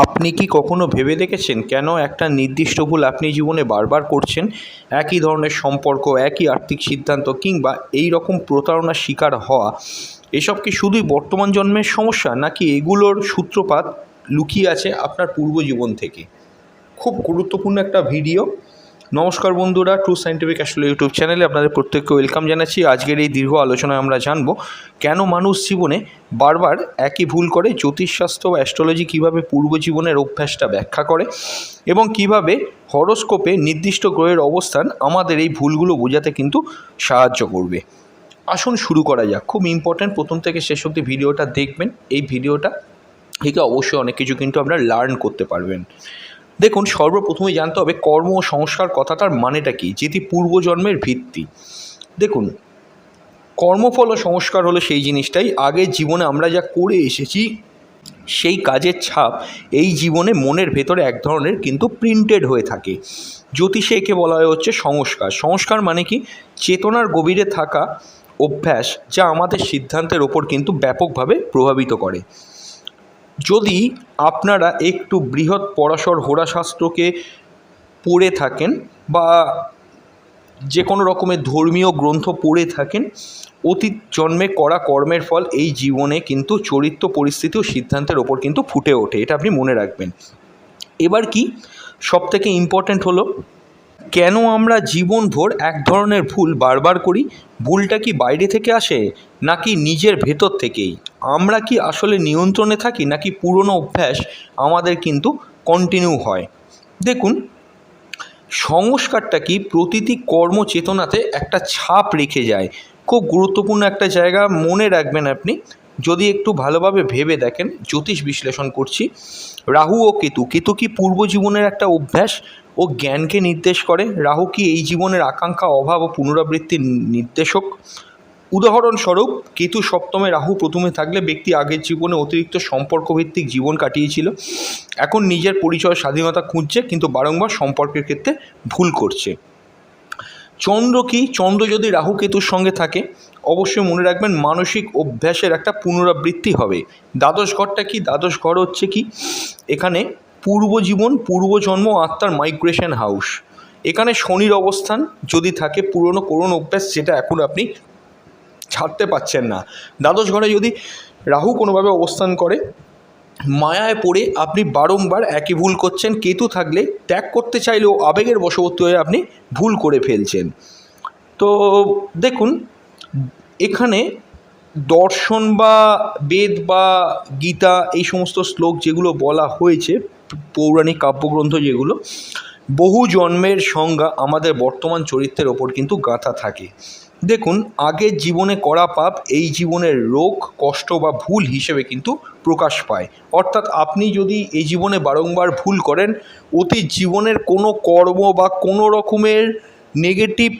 আপনি কি কখনো ভেবে দেখেছেন কেন একটা নির্দিষ্ট ভুল আপনি জীবনে বারবার করছেন? একই ধরনের সম্পর্ক, একই আর্থিক সিদ্ধান্ত কিংবা এই রকম প্রতারণার শিকার হওয়া, এসব কি শুধুই বর্তমান জন্মের সমস্যা নাকি এগুলোর সূত্রপাত লুকিয়ে আছে আপনার পূর্ব জীবন থেকে? খুব গুরুত্বপূর্ণ একটা ভিডিও। নমস্কার বন্ধুরা ট্রু সাইন্টিফিক আসলে ইউটিউব চ্যানেলে আপনাদের প্রত্যেককে ওয়েলকাম জানাচ্ছি। আজকের এই দীর্ঘ আলোচনায় আমরা জানব, কেন মানুষ জীবনে বারবার একই ভুল করে? জ্যোতিষশাস্ত্র বা অ্যাস্ট্রোলজি কীভাবে পূর্ব জীবনের অভ্যাসটা ব্যাখ্যা করে? এবং কীভাবে হরোস্কোপে নির্দিষ্ট গ্রহের অবস্থান আমাদের এই ভুলগুলো বোঝাতে কিন্তু সাহায্য করবে? আসুন শুরু করা যাক। খুব ইম্পর্ট্যান্ট প্রথম থেকে শেষ অবধি ভিডিওটা দেখবেন। এই ভিডিওটা থেকে অবশ্যই অনেক কিছু কিন্তু আপনারা লার্ন করতে পারবেন। দেখুন সর্বপ্রথমে জানতে হবে কর্ম ও সংস্কার কথাটার মানেটা কী, যেটি পূর্বজন্মের ভিত্তি। দেখুন, কর্মফল ও সংস্কার হলো সেই জিনিসটাই আগের জীবনে আমরা যা করে এসেছি, সেই কাজের ছাপ এই জীবনে মনের ভেতরে এক ধরনের কিন্তু প্রিন্টেড হয়ে থাকে। জ্যোতিষে একে বলা হয় হচ্ছে সংস্কার। সংস্কার মানে কি? চেতনার গভীরে থাকা অভ্যাস যা আমাদের সিদ্ধান্তের ওপর কিন্তু ব্যাপকভাবে প্রভাবিত করে। যদি আপনারা একটু বৃহৎ পরাশর হোরাশাস্ত্রকে পড়ে থাকেন বা যে কোনো রকমের ধর্মীয় গ্রন্থ পড়ে থাকেন, অতীত জন্মে করা কর্মের ফল এই জীবনে কিন্তু চরিত্র, পরিস্থিতি ও সিদ্ধান্তের ওপর কিন্তু ফুটে ওঠে, এটা আপনি মনে রাখবেন। এবার কি সব থেকে ইম্পর্ট্যান্ট হলো, কেন আমরা জীবনভর এক ধরনের ভুল বারবার করি? ভুলটা কি বাইরে থেকে আসে নাকি নিজের ভেতর থেকেই? আমরা কি আসলে নিয়ন্ত্রণে থাকি নাকি পুরনো অভ্যাস আমাদের কিন্তু কন্টিনিউ হয়? দেখুন, সংস্কারটা কি প্রতিটি কর্মচেতনাতে একটা ছাপ রেখে যায়? খুব গুরুত্বপূর্ণ একটা জায়গা, মনে রাখবেন আপনি। যদি একটু ভালোভাবে ভেবে দেখেন, জ্যোতিষ বিশ্লেষণ করছি। রাহু ও কেতু কেতু কি পূর্ব জীবনের একটা অভ্যাস ও জ্ঞানকে নির্দেশ করে? রাহু কি এই জীবনের আকাঙ্ক্ষা, অভাব ও পুনরাবৃত্তির নির্দেশক? উদাহরণস্বরূপ, কেতু সপ্তমে রাহু প্রথমে থাকলে ব্যক্তি আগের জীবনে অতিরিক্ত সম্পর্কভিত্তিক জীবন কাটিয়েছিল। এখন নিজের পরিচয়, স্বাধীনতা খুঁজছে, কিন্তু বারংবার সম্পর্কের ক্ষেত্রে ভুল করছে। চন্দ্র কি? চন্দ্র যদি রাহু কেতুর সঙ্গে থাকে, অবশ্যই মনে রাখবেন মানসিক অভ্যাসের একটা পুনরাবৃত্তি হবে। দ্বাদশ ঘরটা কি? দ্বাদশ ঘর হচ্ছে কি? এখানে পূর্বজীবন, পূর্বজন্ম, আত্মার মাইগ্রেশন হাউস এখানে শনির অবস্থান যদি থাকে, পুরনো করুণ অভ্যাস, যেটা এখন আপনি ছাড়তে পারছেন না। দ্বাদশ ঘরে যদি রাহু কোনোভাবে অবস্থান করে, মায়ায় পড়ে আপনি বারংবার একই ভুল করছেন, কেতু থাকলে ত্যাগ করতে চাইলেও আবেগের বশবর্তী হয়ে আপনি ভুল করে ফেলছেন। তো দেখুন, এখানে দর্শন বা বেদ বা গীতা এই সমস্ত শ্লোক যেগুলো বলা হয়েছে, পৌরাণিক কাব্যগ্রন্থ যেগুলো, বহু জন্মের সংজ্ঞা আমাদের বর্তমান চরিত্রের ওপর কিন্তু গাঁথা থাকে। দেখুন আগের জীবনে করা পাপ এই জীবনের রোগ, কষ্ট বা ভুল হিসেবে কিন্তু প্রকাশ পায়। অর্থাৎ আপনি যদি এই জীবনে বারংবার ভুল করেন অতীত জীবনের কোনো কর্ম বা কোনো রকমের নেগেটিভ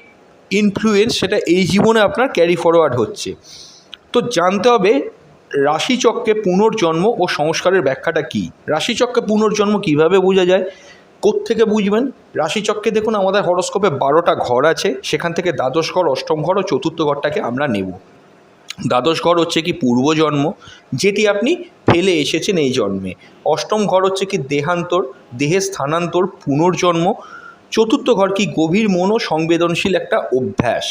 ইনফ্লুয়েন্স সেটা এই জীবনে আপনার ক্যারি ফরওয়ার্ড হচ্ছে। তো জানতে হবে, রাশিচক্রে পুনর্জন্ম ও সংস্কারের ব্যাখ্যাটা কী? রাশিচক্রে পুনর্জন্ম কীভাবে বোঝা যায়? কোত্থেকে বুঝবেন? রাশিচক্রে দেখুন আমাদের হরস্কোপে বারোটা ঘর আছে, সেখান থেকে দ্বাদশ ঘর, অষ্টম ঘর ও চতুর্থ ঘরটাকে আমরা নেব। দ্বাদশ ঘর হচ্ছে কি পূর্বজন্ম যেটি আপনি ফেলে এসেছেন এই জন্মে। অষ্টম ঘর হচ্ছে কি দেহান্তর দেহের স্থানান্তর, পুনর্জন্ম। চতুর্থ ঘর কি গভীর মন ও সংবেদনশীল একটা অভ্যাস।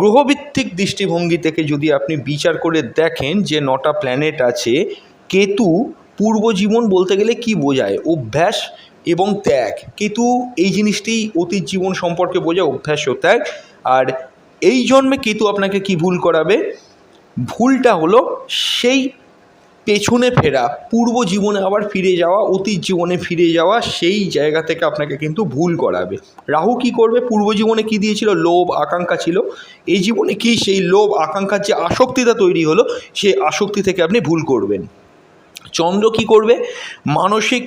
গ্রহভিত্তিক দৃষ্টিভঙ্গি থেকে যদি আপনি বিচার করে দেখেন যে নটা প্ল্যানেট আছে, কেতু পূর্বজীবন বলতে গেলে কি বোঝায়? অভ্যাস এবং ত্যাগ। কেতু এই জিনিসটি অতীত জীবন সম্পর্কে বোঝা অভ্যাস ও ত্যাগ। আর এই জন্মে কেতু আপনাকে কি ভুল করাবে? ভুলটা হলো সেই পেছনে ফেরা, পূর্ব জীবনে আবার ফিরে যাওয়া, অতীত জীবনে ফিরে যাওয়া, সেই জায়গা থেকে আপনাকে কিন্তু ভুল করাবে। রাহু কি করবে? পূর্ব জীবনে কি দিয়েছিল? লোভ, আকাঙ্ক্ষা ছিল। এই জীবনে কি সেই লোভ, আকাঙ্ক্ষার যে আসক্তিটা তৈরি হলো, সেই আসক্তি থেকে আপনি ভুল করবেন। চন্দ্র কি করবে? মানসিক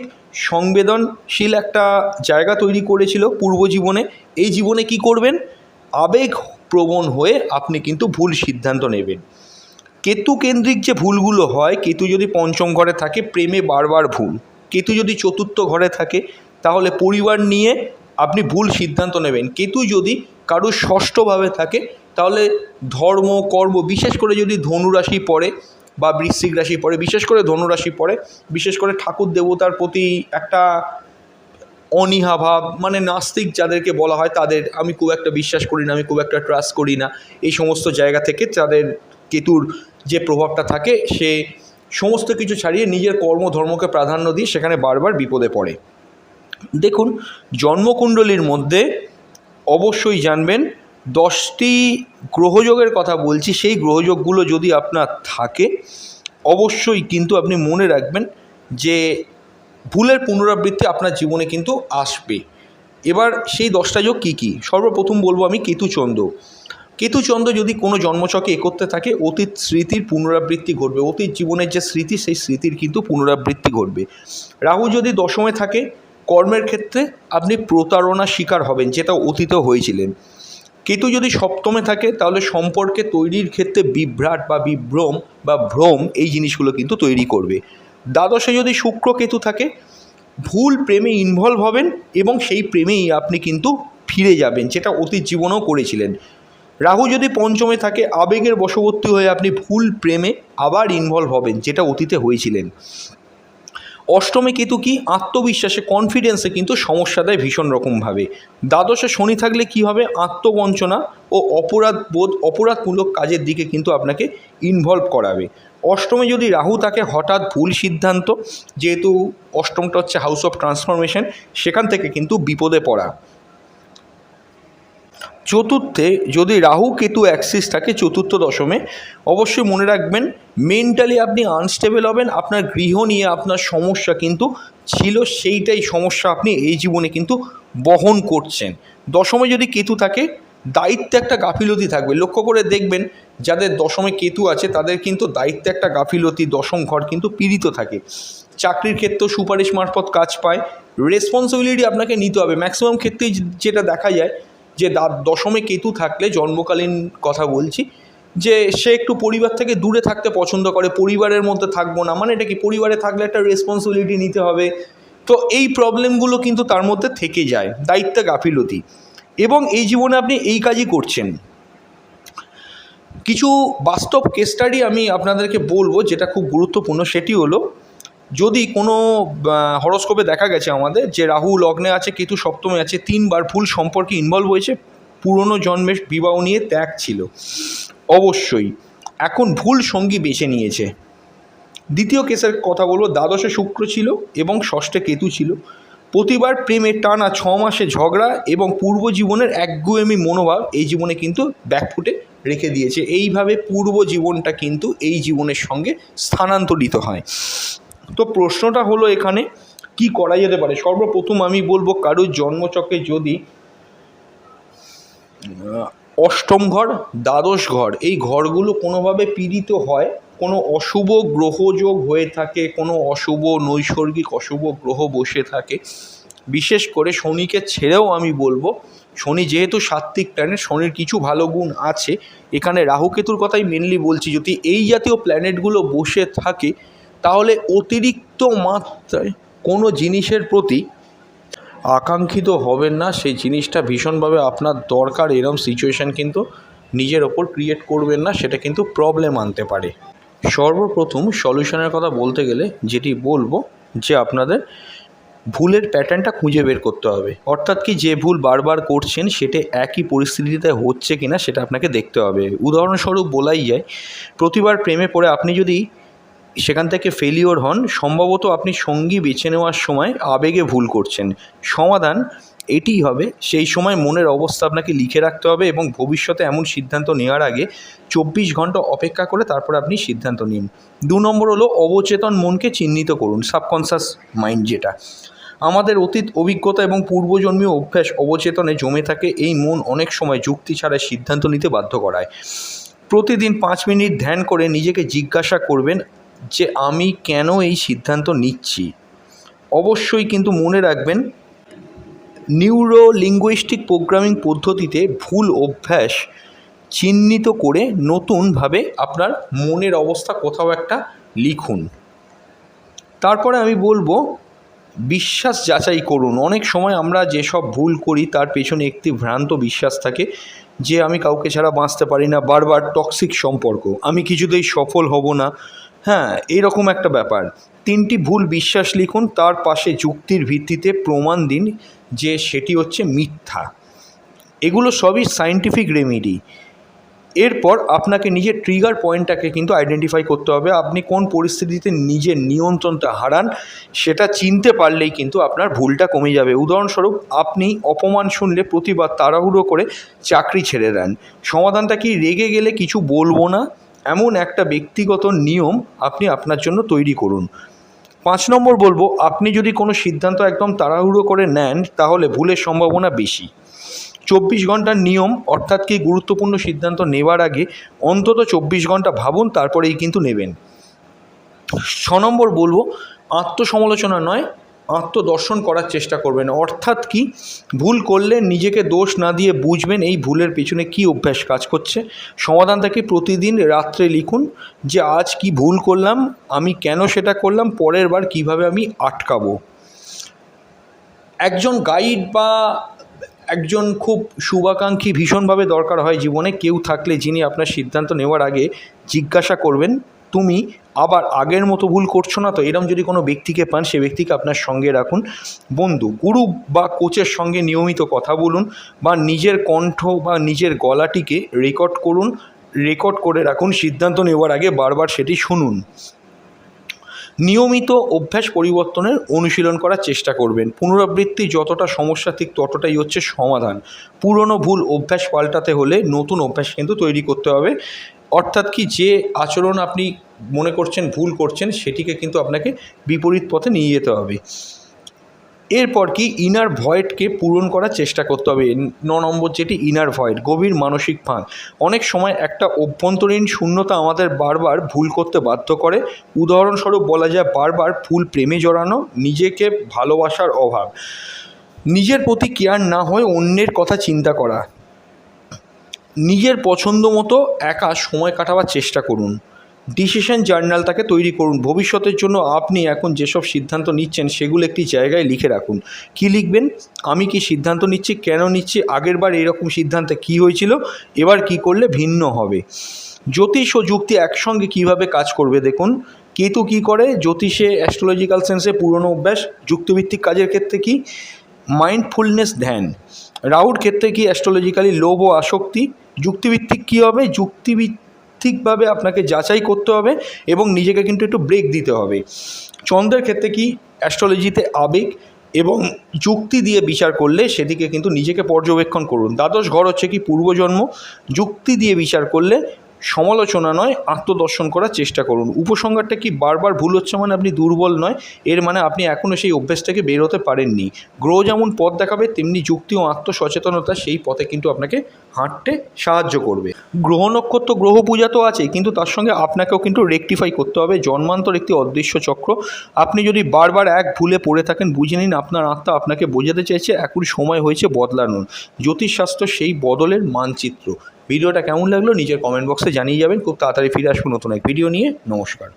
সংবেদনশীল একটা জায়গা তৈরি করেছিল পূর্ব জীবনে। এই জীবনে কি করবেন? আবেগ প্রবণ হয়ে আপনি কিন্তু ভুল সিদ্ধান্ত নেবেন। কেতু কেন্দ্রিক যে ভুলগুলো হয়, কেতু যদি পঞ্চম ঘরে থাকে, প্রেমে বারবার ভুল। কেতু যদি চতুর্থ ঘরে থাকে, তাহলে পরিবার নিয়ে আপনি ভুল সিদ্ধান্ত নেবেন। কেতু যদি কারুর ষষ্ঠভাবে থাকে, তাহলে ধর্ম, কর্ম, বিশেষ করে যদি ধনুরাশি পড়ে বা বৃশ্চিক রাশি পড়ে, বিশেষ করে ধনুরাশি পড়ে, বিশেষ করে ঠাকুর দেবতার প্রতি একটা অনীহা ভাব মানে নাস্তিক যাদেরকে বলা হয় তাদের আমি খুব একটা বিশ্বাস করি না, আমি খুব একটা ট্রাস্ট করি না। এই সমস্ত জায়গা থেকে তাদের কেতুর যে প্রভাবটা থাকে, সে সমস্ত কিছু ছাড়িয়ে নিজের কর্মধর্মকে প্রাধান্য দিয়ে সেখানে বারবার বিপদে পড়ে। দেখুন, জন্মকুণ্ডলীর মধ্যে অবশ্যই জানবেন দশটি গ্রহযোগের কথা বলছি, সেই গ্রহযোগগুলো যদি আপনার থাকে, অবশ্যই কিন্তু আপনি মনে রাখবেন যে ভুলের পুনরাবৃত্তি আপনার জীবনে কিন্তু আসবে। এবার সেই দশটা যোগ কী কী? সর্বপ্রথম বলব আমি কেতুচন্দ্র। কেতুচন্দ্র যদি কোনো জন্মচকে একত্রে থাকে, অতীত স্মৃতির পুনরাবৃত্তি ঘটবে। অতীত জীবনের যে স্মৃতি, সেই স্মৃতির কিন্তু পুনরাবৃত্তি ঘটবে। রাহু যদি দশমে থাকে, কর্মের ক্ষেত্রে আপনি প্রতারণার শিকার হবেন, যেটা অতীতেও হয়েছিলেন। কেতু যদি সপ্তমে থাকে, তাহলে সম্পর্কে তৈরির ক্ষেত্রে বিভ্রাট বা বিভ্রম বা ভ্রম এই জিনিসগুলো কিন্তু তৈরি করবে। দ্বাদশে যদি শুক্র কেতু থাকে, ভুল প্রেমে ইনভলভ হবেন এবং সেই প্রেমেই আপনি কিন্তু ফিরে যাবেন, যেটা অতীত জীবনেও করেছিলেন। রাহু যদি পঞ্চমে থাকে, আবেগের বশবর্তী হয়ে আপনি ভুল প্রেমে আবার ইনভলভ হবেন, যেটা অতীতে হয়েছিলেন। অষ্টমে কেতু কি? আত্মবিশ্বাসে কনফিডেন্সে কিন্তু সমস্যা দেয় ভীষণ রকমভাবে। দ্বাদশে শনি থাকলে কি হবে? আত্মবঞ্চনা ও অপরাধ বোধ, অপরাধমূলক কাজের দিকে কিন্তু আপনাকে ইনভলভ করাবে। অষ্টমে যদি রাহু থাকে, হঠাৎ ভুল সিদ্ধান্ত, যেহেতু অষ্টমটা হচ্ছে হাউস অফ ট্রান্সফরমেশন সেখান থেকে কিন্তু বিপদে পড়া। চতুর্থে, যদি রাহু কেতু অ্যাক্সিস থাকে চতুর্থ দশমে, অবশ্যই মনে রাখবেন মেন্টালি আপনি আনস্টেবল হবেন, আপনার গৃহ নিয়ে আপনার সমস্যা কিন্তু ছিল, সেইটাই সমস্যা আপনি এই জীবনে কিন্তু বহন করছেন। দশমে যদি কেতু থাকে, দায়িত্বে একটা গাফিলতি থাকবে। লক্ষ্য করে দেখবেন, যাদের দশমে কেতু আছে, তাদের কিন্তু দায়িত্বে একটা গাফিলতি, দশম ঘর কিন্তু পীড়িত থাকে। চাকরির ক্ষেত্রেও সুপারিশ মারফত কাজ পায়। রেসপন্সিবিলিটি আপনাকে নিতে হবে। ম্যাক্সিমাম ক্ষেত্রেই যেটা দেখা যায় যে দশমে কেতু থাকলে, জন্মকালীন কথা বলছি, যে সে একটু পরিবার থেকে দূরে থাকতে পছন্দ করে, পরিবারের মধ্যে থাকব না মানে এটা কি পরিবারে থাকলে একটা রেসপন্সিবিলিটি নিতে হবে? তো এই প্রবলেমগুলো কিন্তু তার মধ্যে থেকে যায়, দায়িত্ব গাফিলতি। এবং এই জীবনে আপনি এই কাজই করছেন। কিছু বাস্তব কেস স্টাডি আমি আপনাদেরকে বলব, যেটা খুব গুরুত্বপূর্ণ, সেটি হলো যদি কোনো হরস্কোপে দেখা গেছে আমাদের যে রাহু লগ্নে আছে, কেতু সপ্তমে আছে, তিনবার ভুল সম্পর্কে ইনভলভ হয়েছে, পুরনো জন্মের বিবাহ নিয়ে ত্যাগ ছিল। অবশ্যই, এখন ভুল সঙ্গী বেছে নিয়েছে। দ্বিতীয় কেসের কথা বলব, দ্বাদশে শুক্র ছিল এবং ষষ্ঠে কেতু ছিল। প্রতিবার প্রেমের টানা ছ মাসে ঝগড়া এবং পূর্ব জীবনের একগুয়েমি মনোভাব এই জীবনে কিন্তু ব্যাকফুটে রেখে দিয়েছে। এইভাবে পূর্ব জীবনটা কিন্তু এই জীবনের সঙ্গে স্থানান্তরিত হয়। তো প্রশ্নটা হলো এখানে, কি করা যেতে পারে? সর্বপ্রথম আমি বলব কারোর জন্মচকে যদি অষ্টম ঘর, দ্বাদশ ঘর, এই ঘরগুলো কোনোভাবে পীড়িত হয়, কোনো অশুভ গ্রহযোগ হয়ে থাকে, কোনো অশুভ নৈসর্গিক অশুভ গ্রহ বসে থাকে, বিশেষ করে শনিকে ছেড়েও আমি বলব, শনি যেহেতু সাত্ত্বিক প্ল্যানেট শনির কিছু ভালো গুণ আছে, এখানে রাহুকেতুর কথাই মেনলি বলছি, যদি এই জাতীয় প্ল্যানেটগুলো বসে থাকে তাহলে অতিরিক্ত মাত্রায় কোনো জিনিসের প্রতি আকাঙ্ক্ষিত হবেন না। সেই জিনিসটা ভীষণভাবে আপনার দরকার, এরম সিচুয়েশান কিন্তু নিজের ওপর ক্রিয়েট করবেন না, সেটা কিন্তু প্রবলেম আনতে পারে। সর্বপ্রথম সলিউশনের কথা বলতে গেলে যেটি বলব যে আপনাদের ভুলের প্যাটার্নটা খুঁজে বের করতে হবে। অর্থাৎ কি যে ভুল বারবার করছেন, সেটা একই পরিস্থিতিতে হচ্ছে কিনা সেটা আপনাকে দেখতে হবে। উদাহরণস্বরূপ বলাই যায়, প্রতিবার প্রেমে পড়ে আপনি যদি সেখান থেকে ফেলিওর হন। সম্ভবত আপনি সঙ্গী বেছে নেওয়ার সময় আবেগে ভুল করছেন। সমাধান এটিই হবে। সেই সময় মনের অবস্থা আপনাকে লিখে রাখতে হবে এবং ভবিষ্যতে এমন সিদ্ধান্ত নেওয়ার আগে চব্বিশ ঘণ্টা অপেক্ষা করে তারপর আপনি সিদ্ধান্ত নিন। দু নম্বর হলো অবচেতন মনকে চিহ্নিত করুন সাবকনসাস মাইন্ড যেটা। আমাদের অতীত অভিজ্ঞতা এবং পূর্বজন্মীয় অভ্যাস অবচেতনে জমে থাকে। এই মন অনেক সময় যুক্তি ছাড়া সিদ্ধান্ত নিতে বাধ্য করায়। প্রতিদিন পাঁচ মিনিট ধ্যান করে নিজেকে জিজ্ঞাসা করবেন যে আমি কেন এই সিদ্ধান্ত নিচ্ছি? অবশ্যই কিন্তু মনে রাখবেন নিউরো লিঙ্গুইস্টিক প্রোগ্রামিং পদ্ধতিতে ভুল অভ্যাস চিহ্নিত করে নতুনভাবে আপনার মনের অবস্থা কোথাও একটা লিখুন। তারপরে আমি বলব, বিশ্বাস যাচাই করুন। অনেক সময় আমরা যেসব ভুল করি, তার পেছনে একটি ভ্রান্ত বিশ্বাস থাকে যে আমি কাউকে ছাড়া বাঁচতে পারি না। বারবার টক্সিক সম্পর্ক। আমি কিছুতেই সফল হব না। হ্যাঁ এইরকম একটা ব্যাপার। তিনটি ভুল বিশ্বাস লিখুন, তার পাশে যুক্তির ভিত্তিতে প্রমাণ দিন যে সেটি হচ্ছে মিথ্যা। এগুলো সবই সায়েন্টিফিক রেমেডি এরপর আপনাকে নিজের ট্রিগার পয়েন্টটাকে কিন্তু আইডেন্টিফাই করতে হবে। আপনি কোন পরিস্থিতিতে নিজের নিয়ন্ত্রণটা হারান, সেটা চিনতে পারলেই কিন্তু আপনার ভুলটা কমে যাবে। উদাহরণস্বরূপ, আপনি অপমান শুনলে প্রতিবার তাড়াহুড়ো করে চাকরি ছেড়ে দেন। সমাধানটা কি, রেগে গেলে কিছু বলব না? এমন একটা ব্যক্তিগত নিয়ম আপনি আপনার জন্য তৈরি করুন। পাঁচ নম্বর বলব, আপনি যদি কোনো সিদ্ধান্ত একদম তাড়াহুড়ো করে নেন, তাহলে ভুলের সম্ভাবনা বেশি। চব্বিশ ঘণ্টার নিয়ম, অর্থাৎ কি গুরুত্বপূর্ণ সিদ্ধান্ত নেওয়ার আগে অন্তত চব্বিশ ঘণ্টা ভাবুন, তারপরেই কিন্তু নেবেন। ছ নম্বর বলব, আত্মসমালোচনা নয় আত্মদর্শন করার চেষ্টা করবেন। অর্থাৎ কি? ভুল করলে নিজেকে দোষ না দিয়ে বুঝবেন এই ভুলের পেছনে কি অভ্যাস কাজ করছে। সমাধানটা কি প্রতিদিন রাত্রে লিখুন যে, আজ কি ভুল করলাম? আমি কেন সেটা করলাম? পরের বার কীভাবে আমি আটকাবো? একজন গাইড বা একজন খুব শুভাকাঙ্ক্ষী ভীষণভাবে দরকার হয় জীবনে। কেউ থাকলে যিনি আপনার সিদ্ধান্ত নেওয়ার আগে জিজ্ঞাসা করবেন তুমি আবার আগের মতো ভুল করছ না তো? এরম যদি কোনো ব্যক্তিকে পান, সে ব্যক্তিকে আপনার সঙ্গে রাখুন। বন্ধু, গুরু বা কোচের সঙ্গে নিয়মিত কথা বলুন বা নিজের কণ্ঠ বা নিজের গলাটিকে রেকর্ড করুন রেকর্ড করে রাখুন, সিদ্ধান্ত নেওয়ার আগে বারবার সেটি শুনুন। নিয়মিত অভ্যাস পরিবর্তনের অনুশীলন করার চেষ্টা করবেন। পুনরাবৃত্তি যতটা সমস্যা ঠিক ততটাই হচ্ছে সমাধান। পুরনো ভুল অভ্যাস পাল্টাতে হলে নতুন অভ্যাস কিন্তু তৈরি করতে হবে। অর্থাৎ কি যে আচরণ আপনি মনে করছেন, ভুল করছেন, সেটিকে কিন্তু আপনাকে বিপরীত পথে নিয়ে যেতে হবে। এরপর কি ইনার ভয়েডকে পূরণ করার চেষ্টা করতে হবে। ন নম্বর যেটি ইনার ভয়েড গভীর মানসিক ফাঁক অনেক সময় একটা অভ্যন্তরীণ শূন্যতা আমাদের বারবার ভুল করতে বাধ্য করে। উদাহরণস্বরূপ বলা যায় বারবার ফুল প্রেমে জড়ানো, নিজেকে ভালোবাসার অভাব। নিজের প্রতি কেয়ার না হয়ে অন্যের কথা চিন্তা করা। নিজের পছন্দ মতো একা সময় কাটাবার চেষ্টা করুন। ডিসিশন জার্নালটাকে তৈরি করুন। ভবিষ্যতের জন্য আপনি এখন যেসব সিদ্ধান্ত নিচ্ছেন, সেগুলো একটি জায়গায় লিখে রাখুন। কি লিখবেন? আমি কি সিদ্ধান্ত নিচ্ছি? কেন নিচ্ছি? আগেরবার এরকম সিদ্ধান্তে কি হয়েছিল? এবার কি করলে ভিন্ন হবে? জ্যোতিষ ও যুক্তি একসঙ্গে কীভাবে কাজ করবে দেখুন। কেতু কি করে? জ্যোতিষে অ্যাস্ট্রোলজিক্যাল সেন্সে পুরনো অভ্যাস। যুক্তিভিত্তিক কাজের ক্ষেত্রে কি? মাইন্ডফুলনেস ধ্যান। রাহুর ক্ষেত্রে কি অ্যাস্ট্রোলজিক্যালি লোভ ও আসক্তি? যুক্তিভিত্তিক কী হবে? যুক্তিভিত্তিকভাবে আপনাকে যাচাই করতে হবে এবং নিজেকে কিন্তু একটু ব্রেক দিতে হবে। চন্দ্রের ক্ষেত্রে কি অ্যাস্ট্রোলজিতে আবেগ এবং যুক্তি দিয়ে বিচার করলে সেদিকে কিন্তু নিজেকে পর্যবেক্ষণ করুন। দ্বাদশ ঘর হচ্ছে কি পূর্বজন্ম। যুক্তি দিয়ে বিচার করলে সমালোচনা নয়, আত্মদর্শন করার চেষ্টা করুন। উপসংহারটা কি বারবার ভুল হচ্ছে মানে আপনি দুর্বল নয়? এর মানে আপনি এখনও সেই অভ্যেস থেকে বেরোতে পারেননি। গ্রহ যেমন পথ দেখাবে, তেমনি যুক্তি ও আত্মসচেতনতা সেই পথে কিন্তু আপনাকে হাঁটতে সাহায্য করবে। গ্রহ নক্ষত্র, গ্রহ পূজা তো আছে কিন্তু তার সঙ্গে আপনাকেও কিন্তু রেকটিফাই করতে হবে। জন্মান্তর একটি অদৃশ্য চক্র। আপনি যদি বারবার এক ভুলে পড়ে থাকেন, বুঝে নিন আপনার আত্মা আপনাকে বোঝাতে চাইছে এখন সময় হয়েছে বদলানোর। জ্যোতিষশাস্ত্র সেই বদলের মানচিত্র। ভিডিওটা কেমন লাগল, নিজের কমেন্ট বক্সে জানিয়ে যাবেন। খুব তাড়াতাড়ি ফিরে আসব নতুন এক ভিডিও নিয়ে। নমস্কার।